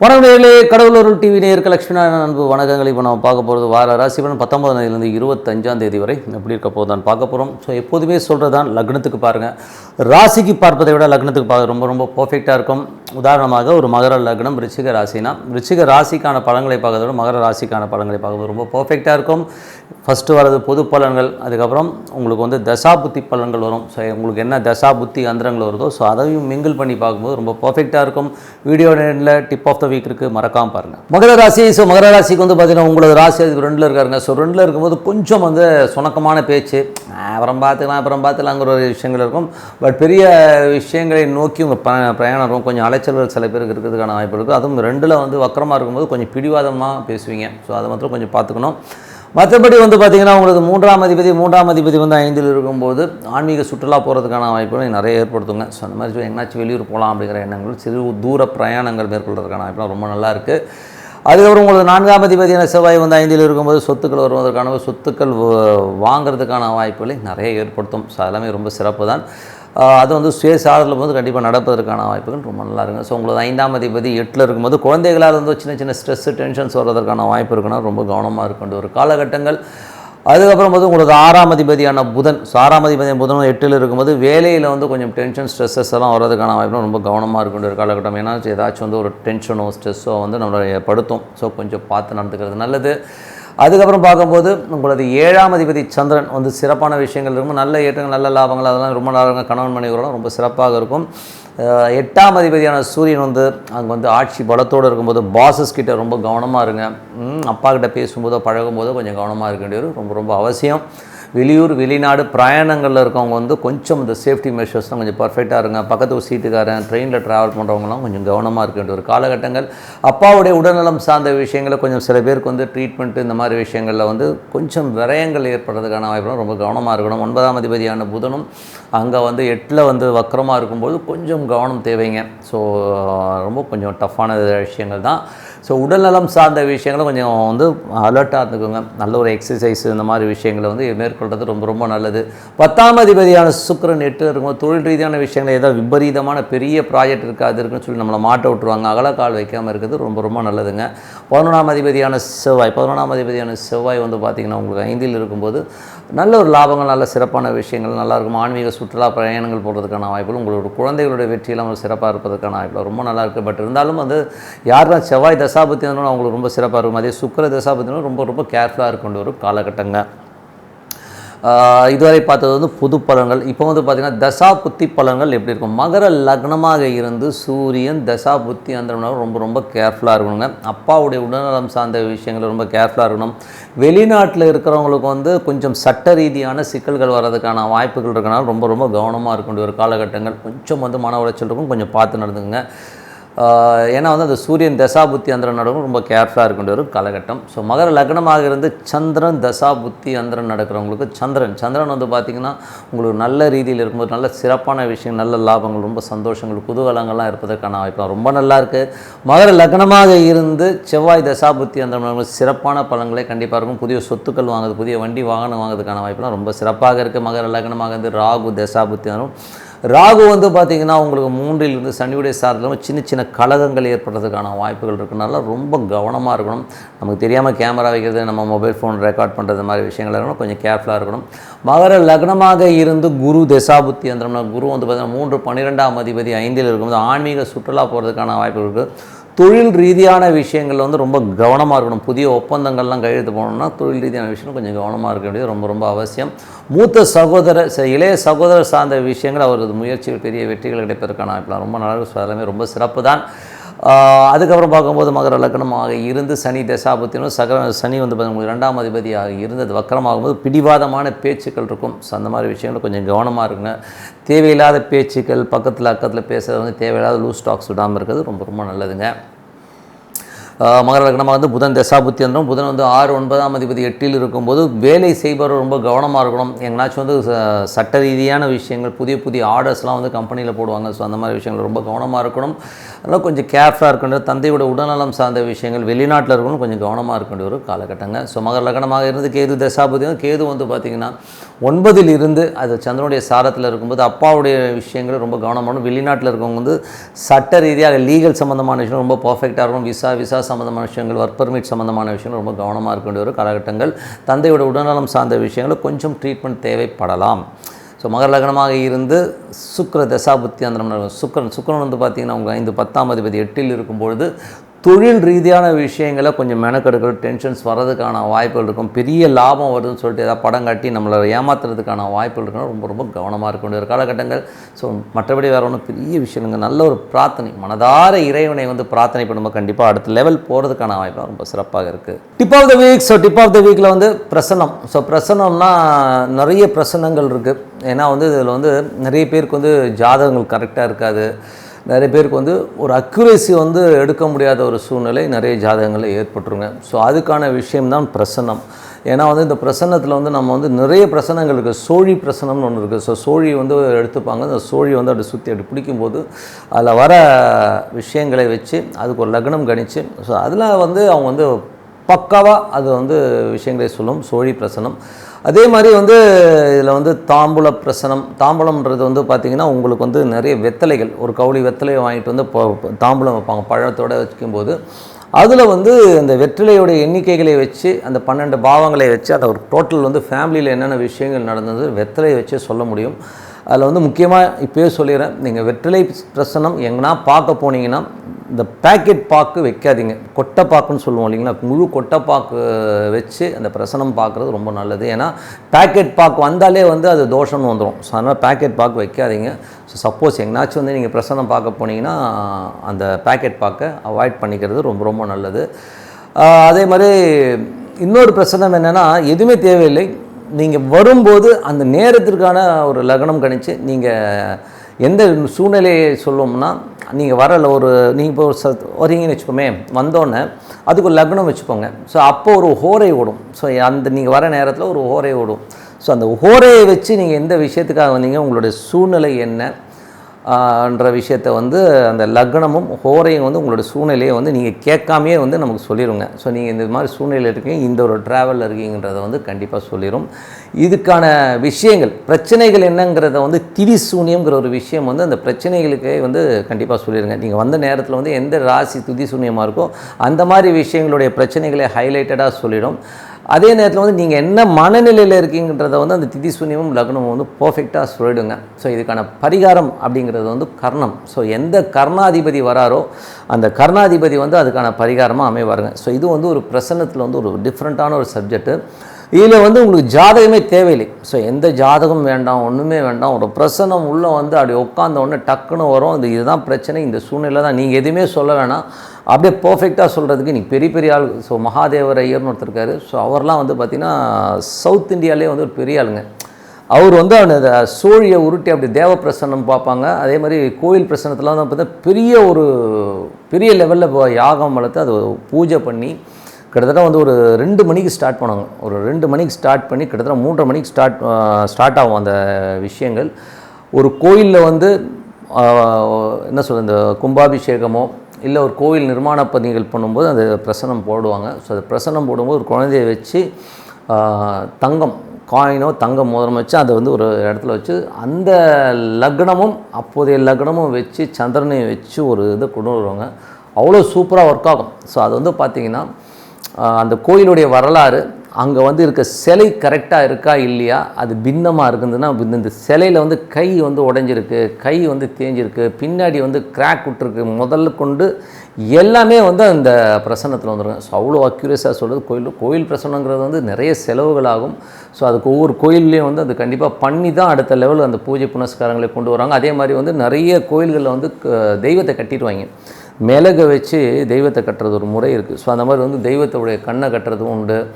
வணக்கம் நேர்களே கடவுளூர் டிவி நேருக்கு லட்சுமி அன்பு வணக்கங்கள் இப்போ நம்ம பார்க்க போகிறது வார ராசிபலன் பத்தொன்பதாம் தேதியிலேருந்து இருபத்தஞ்சாம் தேதி வரை எப்படி இருக்க போகுதான் பார்க்க போகிறோம் ஸோ எப்போதுமே சொல்கிறது தான் லக்னத்துக்கு பாருங்கள் ராசிக்கு பார்ப்பதை விட லக்னத்துக்கு பார்க்க ரொம்ப ரொம்ப பர்ஃபெக்டாக இருக்கும். உதாரணமாக ஒரு மகர லக்னம் ரிச்சிக ராசினா ரிச்சிக ராசிக்கான பழங்களை பார்க்கறதோட விட மகர ராசிக்கான பழங்களை பார்க்குறது ரொம்ப பர்ஃபெக்டாக இருக்கும். ஃபஸ்ட்டு வரது பொது பலன்கள் அதுக்கப்புறம் உங்களுக்கு வந்து தசா புத்தி பலன்கள் வரும். ஸோ உங்களுக்கு என்ன தசா புத்தி அந்தரங்கள் வருதோ ஸோ அதையும் மிங்கிள் பண்ணி பார்க்கும்போது ரொம்ப பர்ஃபெக்டாக இருக்கும். வீடியோ நேரில் டிப் ஆஃப் த வீக் இருக்குது மறக்காமல் பாருங்கள் மகர ராசி ஸோ மகர ராசிக்கு வந்து பார்த்தீங்கன்னா உங்களோட ராசி அதுக்கு ரெண்டில் இருக்காருங்க. ஸோ ரெண்டில் இருக்கும்போது கொஞ்சம் வந்து சுணக்கமான பேச்சு. அப்புறம் பார்த்துக்கலாம் அப்புறம் பார்த்துக்கலாங்கிற ஒரு விஷயங்கள் இருக்கும். பட் பெரிய விஷயங்களை நோக்கி உங்கள் ப பிரயாணம் இருக்கும். கொஞ்சம் அலைச்சல்கள் சில பேருக்கு இருக்கிறதுக்கான வாய்ப்பு இருக்குது அதுவும் ரெண்டில் வந்து வக்கரமாக இருக்கும்போது கொஞ்சம் பிடிவாதமாக பேசுவீங்க. ஸோ அதை மாத்திரம் கொஞ்சம் பார்த்துக்கணும் மற்றபடி வந்து பார்த்திங்கன்னா உங்களுக்கு மூன்றாம் அதிபதி மூன்றாம் அதிபதி வந்து ஐந்தில் இருக்கும்போது ஆன்மீக சுற்றுலா போகிறதுக்கான வாய்ப்புகள் நிறைய ஏற்படுத்துங்க. ஸோ அந்த மாதிரி எங்கேனாச்சும் வெளியூர் போகலாம் அப்படிங்கிற எண்ணங்கள் சிறு தூர பிரயாணங்கள் மேற்கொள்றதுக்கான வாய்ப்புலாம் ரொம்ப நல்லா இருக்குது அதுக்கப்புறம் உங்களுக்கு நான்காம் அதிபதியான செவ்வாய் வந்து ஐந்தில் இருக்கும்போது சொத்துக்கள் வருவதற்கான சொத்துக்கள் வ- வாங்குறதுக்கான வாய்ப்புகளை நிறைய ஏற்படுத்தும். ஸோ அதெல்லாமே ரொம்ப சிறப்பு தான் அது வந்து சுய சுயசாதனில் வந்து கண்டிப்பாக நடப்பதற்கான வாய்ப்புகள் ரொம்ப நல்லா ஸோ உங்களது ஐந்தாம் அதிபதி எட்டில் இருக்கும்போது குழந்தைகளால் வந்து சின்ன சின்ன ஸ்ட்ரெஸ்ஸு டென்ஷன்ஸ் வர்றதற்கான வாய்ப்பு இருக்குன்னா ரொம்ப கவனமாக இருக்கின்ற ஒரு காலகட்டங்கள் அதுக்கப்புறம் வந்து உங்களுக்கு ஆறாம் அதிபதியான புதன் ஸோ ஆறாம் அதிபதியான புதன் எட்டில் இருக்கும்போது வேலையில் வந்து கொஞ்சம் டென்ஷன் ஸ்ட்ரெஸ்ஸஸ் எல்லாம் வர்றதுக்கான வாய்ப்பு ரொம்ப கவனமாக இருக்கின்ற ஒரு காலகட்டம் ஏன்னா ஏதாச்சும் வந்து ஒரு டென்ஷனோ ஸ்ட்ரெஸ்ஸோ வந்து நம்மளை படுத்தும். ஸோ கொஞ்சம் பார்த்து நடந்துக்கிறது நல்லது. அதுக்கப்புறம் பார்க்கும்போது உங்களது ஏழாம் அதிபதி சந்திரன் வந்து சிறப்பான விஷயங்கள் இருக்கும். நல்ல ஏற்றங்கள் நல்ல லாபங்கள் அதெல்லாம் ரொம்ப நல்லா கணவன் மனைவியோட ரொம்ப சிறப்பாக இருக்கும். எட்டாம் அதிபதியான சூரியன் வந்து அங்கே வந்து ஆட்சி பலத்தோடு இருக்கும்போது பாசஸ் கிட்ட ரொம்ப கவனமாக இருங்க. அப்பா கிட்ட பேசும்போதோ பழகும்போதோ கொஞ்சம் கவனமாக இருக்க வேண்டியது ரொம்ப ரொம்ப அவசியம். வெளியூர் வெளிநாடு பிரயாணங்களில் இருக்கவங்க வந்து கொஞ்சம் இந்த சேஃப்டி மெஷர்ஸ்லாம் கொஞ்சம் பர்ஃபெக்டாக இருங்க. பக்கத்து ஒரு சீட்டுக்காரன் ட்ரெயினில் ட்ராவல் பண்ணுறவங்களாம் கொஞ்சம் கவனமாக இருக்க வேண்டிய ஒரு காலகட்டங்கள். அப்பாவுடைய உடல்நலம் சார்ந்த விஷயங்களை கொஞ்சம் சில பேருக்கு வந்து ட்ரீட்மெண்ட்டு இந்த மாதிரி விஷயங்களில் வந்து கொஞ்சம் விரயங்கள் ஏற்படுறதுக்கான வாய்ப்புலாம் ரொம்ப கவனமாக இருக்கணும். ஒன்பதாம் அதிபதியான புதனும் அங்கே வந்து எட்டில் வந்து வக்கரமாக இருக்கும்போது கொஞ்சம் கவனம் தேவைங்க. ஸோ ரொம்ப கொஞ்சம் டஃப்பான விஷயங்கள் தான். ஸோ உடல்நலம் சார்ந்த விஷயங்களும் கொஞ்சம் வந்து அலர்ட்டாக இருந்துக்கோங்க. நல்ல ஒரு எக்ஸசைஸ் இந்த மாதிரி விஷயங்களை வந்து மேற்கொள்கிறது ரொம்ப ரொம்ப நல்லது. பத்தாம் அதிபதியான சுக்கரன் எட்டு இருக்கும் தொழில் ரீதியான விஷயங்கள் ஏதாவது விபரீதமான பெரிய ப்ராஜெக்ட் இருக்குது அது இருக்குன்னு சொல்லி நம்மளை மாட்ட விட்டுருவாங்க. அகலக்கால் வைக்காமல் இருக்கிறது ரொம்ப ரொம்ப நல்லதுங்க. பதினொன்றாம் அதிபதியான செவ்வாய் பதினொன்றாம் அதிபதியான செவ்வாய் வந்து பார்த்திங்கன்னா உங்களுக்கு ஐந்தில் இருக்கும்போது நல்ல ஒரு லாபங்கள் நல்ல சிறப்பான விஷயங்கள் நல்லாயிருக்கும் ஆன்மீக சுற்றுலா பயணங்கள் போடுறதுக்கான வாய்ப்புகள் உங்களோட குழந்தைகளுடைய வெற்றியெல்லாம் ஒரு சிறப்பாக இருப்பதற்கான வாய்ப்புகள் ரொம்ப நல்லா இருக்குது பட் இருந்தாலும் வந்து யாரெல்லாம் செவ்வாய் தசாபத்தி இருந்தாலும் அவங்களுக்கு ரொம்ப சிறப்பாக இருக்கும். அதே சுக்கிர தசாபத்தினாலும் ரொம்ப ரொம்ப கேர்ஃபுல்லாக இருக்கின்ற ஒரு காலகட்டங்க. இதுவரை பார்த்தது வந்து புது பலன்கள். இப்போ வந்து பார்த்திங்கன்னா தசா புத்தி பலன்கள் எப்படி இருக்கும்? மகர லக்னமாக இருந்து சூரியன் தசா புத்தி அந்த ரொம்ப ரொம்ப கேர்ஃபுல்லாக இருக்கணுங்க. அப்பாவுடைய உடல்நலம் சார்ந்த விஷயங்கள் ரொம்ப கேர்ஃபுல்லாக இருக்கணும். வெளிநாட்டில் இருக்கிறவங்களுக்கு வந்து கொஞ்சம் சட்ட ரீதியான சிக்கல்கள் வர்றதுக்கான வாய்ப்புகள் இருக்கனால ரொம்ப ரொம்ப கவனமாக இருக்க வேண்டிய ஒரு காலகட்டங்கள். கொஞ்சம் வந்து மன உளைச்சல் இருக்கும். கொஞ்சம் பார்த்து நடந்துங்க ஏன்னா வந்து அந்த சூரியன் தசாபுத்தி அந்தரம் நடக்கும் ரொம்ப கேர்ஃபுல்லாக இருக்கின்ற ஒரு காலகட்டம். ஸோ மகர லக்னமாக இருந்து சந்திரன் தசாபுத்தி அந்தரம் நடக்கிறவங்களுக்கு சந்திரன். சந்திரன் வந்து பார்த்திங்கன்னா உங்களுக்கு நல்ல ரீதியில் இருக்கும்போது நல்ல சிறப்பான விஷயம் நல்ல லாபங்கள் ரொம்ப சந்தோஷங்கள் குதூகலங்கள்லாம் இருப்பதற்கான வாய்ப்பு ரொம்ப நல்லா இருக்குது மகர லக்னமாக இருந்து செவ்வாய் தசாபுத்தி அந்தரம் சிறப்பான பலன்களை கண்டிப்பாக இருக்கும். புதிய சொத்துக்கள் வாங்குறது புதிய வண்டி வாகனம் வாங்குறதுக்கான வாய்ப்புலாம் ரொம்ப சிறப்பாக இருக்குது மகர லக்னமாக இருந்து ராகு தசாபுத்தி அந்தரம் ராகு வந்து பார்த்திங்கன்னா உங்களுக்கு மூன்றிலிருந்து சனியுடைய சாரத்தில் சின்ன சின்ன கழகங்கள் ஏற்படுறதுக்கான வாய்ப்புகள் இருக்கனால ரொம்ப கவனமாக இருக்கணும். நமக்கு தெரியாமல் கேமரா வைக்கிறது நம்ம மொபைல் ஃபோன் ரெக்கார்ட் பண்ணுறது மாதிரி விஷயங்கள் இருக்கணும். கொஞ்சம் கேர்ஃபுல்லாக இருக்கணும். மகர லக்னமாக இருந்து குரு தசாபுத்தி அந்தரம்னா குரு வந்து பார்த்திங்கன்னா மூன்று பன்னிரெண்டாம் அதிபதி ஐந்தில் இருக்கும்போது ஆன்மீக சுற்றுலா போகிறதுக்கான வாய்ப்புகள் இருக்குது தொழில் ரீதியான விஷயங்கள் வந்து ரொம்ப கவனமாக இருக்கணும். புதிய ஒப்பந்தங்கள்லாம் கையெழுத்து போகணும்னா தொழில் ரீதியான விஷயம் கொஞ்சம் கவனமாக இருக்க வேண்டியது ரொம்ப ரொம்ப அவசியம். மூத்த சகோதர ச- இளைய சகோதரர் சார்ந்த விஷயங்கள் அவரது முயற்சிகள் பெரிய வெற்றிகள் கிடைப்பதற்கான இப்போ ரொம்ப நல்ல எல்லாமே ரொம்ப சிறப்பு தான் அதுக்கப்புறம் பார்க்கும்போது மகர லக்னமாக இருந்து சனி தசாபத்தினும் சக சனி வந்து பார்த்தீங்கன்னா உங்களுக்கு ரெண்டாம் அதிபதியாக இருந்து அது வக்கரமாகும்போது பிடிவாதமான பேச்சுக்கள் இருக்கும். ஸோ அந்த மாதிரி விஷயங்கள் கொஞ்சம் கவனமாக இருக்குங்க தேவையில்லாத பேச்சுக்கள் பக்கத்தில் அக்கத்தில் பேசுகிறது வந்து தேவையில்லாத லூஸ் ஸ்டாக்ஸ் விடாமல் இருக்கிறது ரொம்ப ரொம்ப நல்லதுங்க. மகர லக்னமாக வந்து புதன் தசாபுத்தி என்றும் புதன் வந்து ஆறு ஒன்பதாம் அதிபதி எட்டில் இருக்கும்போது வேலை செய்பவர் ரொம்ப கவனமாக இருக்கணும். எங்கனாச்சும் வந்து சட்ட ரீதியான விஷயங்கள் புதிய புதிய ஆர்டர்ஸ்லாம் வந்து கம்பெனியில் போடுவாங்க. ஸோ அந்த மாதிரி விஷயங்கள் ரொம்ப கவனமாக இருக்கணும். அதனால் கொஞ்சம் கேர்ஃபுல்லாக இருக்கணும். தந்தையோட உடல்நலம் சார்ந்த விஷயங்கள் வெளிநாட்டில் இருக்கணும் கொஞ்சம் கவனமாக இருக்க வேண்டிய ஒரு காலகட்டங்க. ஸோ மகர லக்னமாக இருந்து கேது தசாபதியும் கேது வந்து பார்த்திங்கன்னா ஒன்பதில் இருந்து அது சந்திரனுடைய சாரத்தில் இருக்கும்போது அப்பாவுடைய விஷயங்கள் ரொம்ப கவனமாகணும் வெளிநாட்டில் இருக்கவங்க வந்து சட்ட ரீதியாக லீகல் சம்மந்தமான விஷயம் ரொம்ப பர்ஃபெக்டாக இருக்கும் விசா விசா சம்மந்தமான விஷயங்கள் ஒர்க் பர்மிட் சம்மந்தமான விஷயங்கள் ரொம்ப கவனமாக இருக்க வேண்டிய ஒரு காலகட்டங்கள். தந்தையோட உடல்நலம் சார்ந்த விஷயங்கள் கொஞ்சம் ட்ரீட்மெண்ட் தேவைப்படலாம். ஸோ மகர லக்னமாக இருந்து சுக்கர தசாபுத்தி அந்த சுக்கரன் சுக்கிரன் வந்து பார்த்திங்கன்னா உங்கள் ஐந்து பத்தாம் அதிபதி எட்டில் இருக்கும்பொழுது தொழில் ரீதியான விஷயங்களை கொஞ்சம் மெனக்கெடுக்கிற டென்ஷன்ஸ் வர்றதுக்கான வாய்ப்புகள் இருக்கும் பெரிய லாபம் வருதுன்னு சொல்லிட்டு ஏதாவது படம் காட்டி நம்மளை ஏமாத்துறதுக்கான வாய்ப்புகள் இருக்கணும் ரொம்ப ரொம்ப கவனமாக இருக்க வேண்டிய ஒரு காலகட்டங்கள். ஸோ மற்றபடி வேறு ஒன்றும் பெரிய விஷயங்க நல்ல ஒரு பிரார்த்தனை மனதார இறைவனை வந்து பிரார்த்தனை பண்ணும்போது கண்டிப்பாக அடுத்த லெவல் போகிறதுக்கான வாய்ப்பு ரொம்ப சிறப்பாக இருக்குது tip of the week so tip of the வீக்கில் வந்து பிரசனம். ஸோ பிரசனம்னா நிறைய பிரசனங்கள் இருக்குது ஏன்னா வந்து இதில் வந்து நிறைய பேருக்கு வந்து ஜாதகங்கள் கரெக்டாக இருக்காது. நிறைய பேருக்கு வந்து ஒரு அக்யூரேசி வந்து எடுக்க முடியாத ஒரு சூழ்நிலை நிறைய ஜாதகங்களில் ஏற்பட்டுருங்க. ஸோ அதுக்கான விஷயம்தான் பிரசன்னம். ஏன்னா வந்து இந்த பிரசன்னத்தில் வந்து நம்ம வந்து நிறைய பிரசனங்கள் இருக்குது சோழி பிரசனம்னு ஒன்று இருக்குது ஸோ சோழி வந்து எடுத்துப்பாங்க. அந்த சோழி வந்து அப்படி சுற்றி அப்படி பிடிக்கும்போது அதில் வர விஷயங்களை வச்சு அதுக்கு ஒரு லக்னம் கணிச்சு ஸோ அதில் வந்து அவங்க வந்து பக்காவாக அது வந்து விஷயங்களை சொல்லும் சோழி பிரசனம். அதே மாதிரி வந்து இதில் வந்து தாம்பூல பிரசனம் தாம்பூலம்ன்றது வந்து பார்த்திங்கன்னா உங்களுக்கு வந்து நிறைய வெத்தலைகள் ஒரு கவுளி வெத்தலையை வாங்கிட்டு வந்து தாம்பூலம் வைப்பாங்க பழத்தோடு வைக்கும்போது. அதில் வந்து அந்த வெற்றிலையுடைய எண்ணிக்கைகளை வச்சு அந்த பன்னெண்டு பாவங்களை வச்சு அதை ஒரு டோட்டல் வந்து ஃபேமிலியில் என்னென்ன விஷயங்கள் நடந்தது வெத்தலையை வச்சு சொல்ல முடியும். அதில் வந்து முக்கியமாக இப்போயே சொல்லிடுறேன். நீங்கள் வெற்றிலை பிரசனம் எங்கன்னா பார்க்க போனீங்கன்னா இந்த பேக்கெட் பாக்கு வைக்காதீங்க. கொட்டைப்பாக்குன்னு சொல்லுவோம் இல்லைங்களா? முழு கொட்டைப்பாக்கு வச்சு அந்த பிரசனம் பார்க்குறது ரொம்ப நல்லது. ஏன்னா பேக்கெட் பாக்கு வந்தாலே வந்து அது தோஷம்னு வந்துடும் ஸோ அதனால் பேக்கெட் பாக்கு வைக்காதீங்க. ஸோ சப்போஸ் எங்கனாச்சும் வந்து நீங்கள் பிரசனம் பார்க்க போனீங்கன்னா அந்த பேக்கெட் பாக்கை அவாய்ட் பண்ணிக்கிறது ரொம்ப ரொம்ப நல்லது. அதே மாதிரி இன்னொரு பிரச்சனை என்னென்னா எதுவுமே தேவையில்லை. நீங்கள் வரும்போது அந்த நேரத்திற்கான ஒரு லக்னம் கணிச்சு நீங்கள் எந்த சூழ்நிலையை சொல்லுவோம்னா நீங்கள் வரல ஒரு நீங்கள் இப்போ ஒரு ச வரீங்கன்னு வச்சுக்கோமே வந்தோடனே அதுக்கு ஒரு லக்னம் வச்சுக்கோங்க. ஸோ அப்போ ஒரு ஹோரை ஓடும். ஸோ அந்த நீங்கள் வர நேரத்தில் ஒரு ஹோரை ஓடும். ஸோ அந்த ஹோரையை வச்சு நீங்கள் எந்த விஷயத்துக்காக வந்தீங்க உங்களுடைய சூழ்நிலை என்ன என்ற விஷயத்தை வந்து அந்த லக்னமும் ஹோரையும் வந்து உங்களோட சூழ்நிலையை வந்து நீங்கள் கேட்காமையே வந்து நமக்கு சொல்லிடுங்க ஸோ நீங்கள் இந்த மாதிரி சூழ்நிலையில் இருக்கீங்க இந்த ஒரு ட்ராவலில் இருக்கீங்கன்றத வந்து கண்டிப்பாக சொல்லிடும் இதுக்கான விஷயங்கள் பிரச்சனைகள் என்னங்கிறத வந்து திரி சூன்யம்ங்கிற ஒரு விஷயம் வந்து அந்த பிரச்சனைகளுக்கே வந்து கண்டிப்பாக சொல்லிடுங்க நீங்கள் வந்த நேரத்தில் வந்து எந்த ராசி துதி சூன்யமாக இருக்கோ அந்த மாதிரி விஷயங்களுடைய பிரச்சனைகளை ஹைலைட்டடாக சொல்லிடும். அதே நேரத்தில் வந்து நீங்கள் என்ன மனநிலையில் இருக்கீங்கன்றத வந்து அந்த திதி சூன்யமும் லக்னமும் வந்து பர்ஃபெக்டாக சொல்லிடுங்க. ஸோ இதுக்கான பரிகாரம் அப்படிங்கிறது வந்து கர்ணம். ஸோ எந்த கர்ணாதிபதி வராரோ அந்த கர்ணாதிபதி வந்து அதுக்கான பரிகாரமாக அமைவாருங்க. ஸோ இது வந்து ஒரு பிரசன்னத்தில் வந்து ஒரு டிஃப்ரெண்ட்டான ஒரு சப்ஜெக்ட்டு இதில் வந்து உங்களுக்கு ஜாதகமே தேவையில்லை. ஸோ எந்த ஜாதகம் வேண்டாம் ஒன்றுமே வேண்டாம் ஒரு பிரசனம் உள்ளே வந்து அப்படி உட்காந்த உடனே டக்குன்னு வரும். இது இதுதான் பிரச்சனை. இந்த சூழ்நிலை தான் நீங்கள் எதுவுமே சொல்ல வேணாம் அப்படியே பர்ஃபெக்டாக சொல்கிறதுக்கு நீ பெரிய பெரிய ஆள் ஸோ மகாதேவர் ஐயர்னு ஒருத்தர் இருக்காரு. ஸோ அவர்லாம் வந்து பார்த்திங்கன்னா சவுத் இந்தியாவிலே வந்து ஒரு பெரிய ஆளுங்க. அவர் வந்து அந்த சோழியை உருட்டி அப்படி தேவ பிரசன்னம் பார்ப்பாங்க. அதே மாதிரி கோயில் பிரசனத்தில் வந்து பார்த்தா பெரிய ஒரு பெரிய லெவலில் இப்போ யாகம் வளர்த்து அதை பூஜை பண்ணி கிட்டத்தட்ட வந்து ஒரு ரெண்டு மணிக்கு ஸ்டார்ட் பண்ணுவாங்க. ஒரு ரெண்டு மணிக்கு ஸ்டார்ட் பண்ணி கிட்டத்தட்ட மூன்றரை மணிக்கு ஸ்டார்ட் ஸ்டார்ட் ஆகும் அந்த விஷயங்கள். ஒரு கோயிலில் வந்து என்ன சொல்கிறது இந்த கும்பாபிஷேகமோ இல்லை ஒரு கோவில் நிர்மாண பணிகள் பண்ணும்போது அந்த பிரசனம் போடுவாங்க. ஸோ அந்த பிரசனம் போடும்போது ஒரு குழந்தைய வச்சு தங்கம் காயினோ தங்கம் மோதிரம் வச்சு அதை வந்து ஒரு இடத்துல வச்சு அந்த லக்னமும் அப்போதைய லக்னமும் வச்சு சந்திரனையும் வச்சு ஒரு இதை கொண்டு வருவாங்க. அவ்வளோ சூப்பராக ஒர்க் ஆகும். ஸோ அது வந்து பார்த்திங்கன்னா அந்த கோயிலுடைய வரலாறு அங்கே வந்து இருக்க சிலை கரெக்டாக இருக்கா இல்லையா? அது பின்னமாக இருக்குதுன்னா இந்த- இந்த சிலையில் வந்து கை வந்து உடஞ்சிருக்கு கை வந்து தேஞ்சிருக்கு பின்னாடி வந்து கிராக் விட்டுருக்கு. முதல்ல கொண்டு எல்லாமே வந்து அந்த பிரசன்னத்தில் வந்துருங்க ஸோ அவ்வளோ அக்யூரேஸாக சொல்கிறது கோயில். கோயில் பிரசன்னங்கிறது வந்து நிறைய செலவுகள் ஆகும் ஸோ அதுக்கு ஒவ்வொரு கோயில்லையும் வந்து அது கண்டிப்பாக பண்ணி தான் அடுத்த லெவலில் அந்த பூஜை புனஸ்காரங்களை கொண்டு வராங்க. அதே மாதிரி வந்து நிறைய கோயில்களில் வந்து க- தெய்வத்தை கட்டிடுவாங்க. மிளகை வச்சு தெய்வத்தை கட்டுறது ஒரு முறை இருக்குது ஸோ அந்த மாதிரி வந்து தெய்வத்தோடைய கண்ணை கட்டுறதும் உண்டு.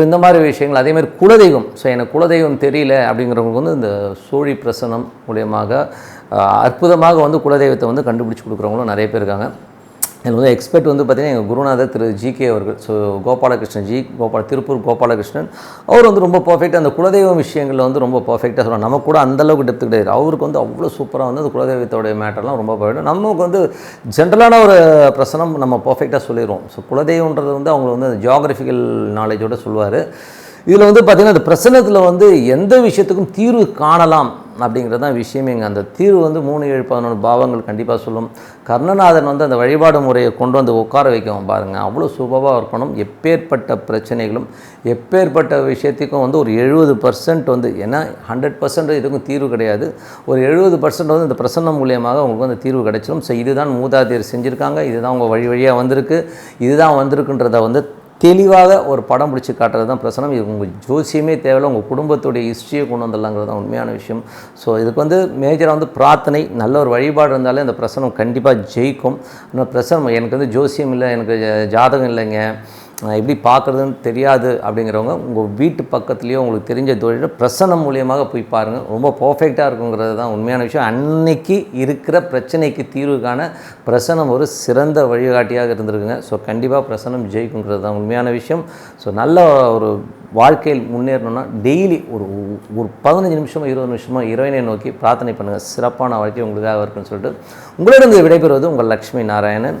ஸோ இந்த மாதிரி விஷயங்கள் அதேமாதிரி குலதெய்வம். ஸோ எனக்கு குலதெய்வம் தெரியல அப்படிங்கிறவங்களுக்கு வந்து இந்த சோழி பிரசனம் மூலியமாக அற்புதமாக வந்து குலதெய்வத்தை வந்து கண்டுபிடிச்சி கொடுக்குறவங்களும் நிறைய பேர் இருக்காங்க. இதில் வந்து எக்ஸ்பர்ட் வந்து பார்த்திங்கன்னா எங்கள் குருநாதர் திரு ஜி கே அவர்கள் ஸோ கோபாலகிருஷ்ணன் ஜி கோபால திருப்பூர் கோபாலகிருஷ்ணன் அவர் வந்து ரொம்ப பர்ஃபெக்டாக அந்த குலதெய்வம் விஷயங்களில் வந்து ரொம்ப பர்ஃபெக்டாக சொல்லுவாங்க நமக்கு கூட அந்த அளவுக்கு டெப்த் கிடையாது. அவருக்கு வந்து அவ்வளோ சூப்பராக வந்து அந்த குலதெய்வத்தோடைய மேட்டர்லாம் ரொம்ப பர்ஃபெக்ட் நமக்கு வந்து ஜென்ரலான ஒரு பிரசனம் நம்ம பர்ஃபெக்டாக சொல்லிடுவோம் ஸோ குலதெய்வன்றது வந்து அவங்க வந்து அந்த ஜியாகிரபிக்கல் நாலேஜோடு சொல்லுவார் இதில் வந்து பார்த்திங்கன்னா அந்த பிரசனத்தில் வந்து எந்த விஷயத்துக்கும் தீர்வு காணலாம் அப்படிங்கிறது தான் விஷயமே. இங்கே அந்த தீர்வு வந்து மூணு ஏழு பதினொன்று பாவங்கள் கண்டிப்பாக சொல்லும். கர்ணநாதன் வந்து அந்த வழிபாடு முறையை கொண்டு வந்து உட்கார வைக்கவும் பாருங்கள் அவ்வளோ சுபமாக இருக்கணும். எப்பேற்பட்ட பிரச்சனைகளும் எப்பேற்பட்ட விஷயத்துக்கும் வந்து ஒரு எழுபது பர்சன்ட் வந்து ஏன்னா ஹண்ட்ரட் பர்சன்ட் இதுக்கும் தீர்வு கிடையாது. ஒரு எழுபது பர்சன்ட் வந்து இந்த பிரசன்னம் மூலியமாக உங்களுக்கு வந்து தீர்வு கிடைச்சிடும் ஸோ இதுதான் மூதாதையர் செஞ்சுருக்காங்க. இதுதான் உங்கள் வழி வழியாக வந்திருக்கு. இதுதான் வந்திருக்குன்றதை வந்து தெளிவாக ஒரு படம் பிடிச்சி காட்டுறது தான் பிரசனம். இது உங்கள் ஜோசியமே தேவையில்ல உங்கள் குடும்பத்துடைய ஹிஸ்ட்ரியை கொண்டு வந்துடலாங்கிறது தான் உண்மையான விஷயம். ஸோ இதுக்கு வந்து மேஜராக வந்து பிரார்த்தனை நல்ல ஒரு வழிபாடு இருந்தாலே அந்த பிரசனம் கண்டிப்பாக ஜெயிக்கும். ஆனால் பிரசனம் எனக்கு வந்து ஜோசியம் இல்லை எனக்கு ஜாதகம் இல்லைங்க. எப்படி பார்க்குறதுன்னு தெரியாது அப்படிங்கிறவங்க உங்கள் வீட்டு பக்கத்துலேயோ உங்களுக்கு தெரிஞ்ச தொழில் பிரசனம் மூலியமாக போய் பாருங்கள் ரொம்ப பர்ஃபெக்டாக இருக்குங்கிறது தான் உண்மையான விஷயம். அன்னைக்கு இருக்கிற பிரச்சனைக்கு தீர்வு காண பிரசனம் ஒரு சிறந்த வழிகாட்டியாக இருந்திருக்குங்க. ஸோ கண்டிப்பாக பிரசனம் ஜெயிக்குங்கிறது தான் உண்மையான விஷயம். ஸோ நல்ல ஒரு வாழ்க்கையில் முன்னேறணும்னா டெய்லி ஒரு ஒரு பதினஞ்சு நிமிஷமோ இருபது நிமிஷமோ இறைவனை நோக்கி பிரார்த்தனை பண்ணுங்கள் சிறப்பான வாழ்க்கை உங்களுக்காக இருக்குன்னு சொல்லிட்டு உங்களிடம் விடைபெறுவது உங்கள் லக்ஷ்மி நாராயணன்.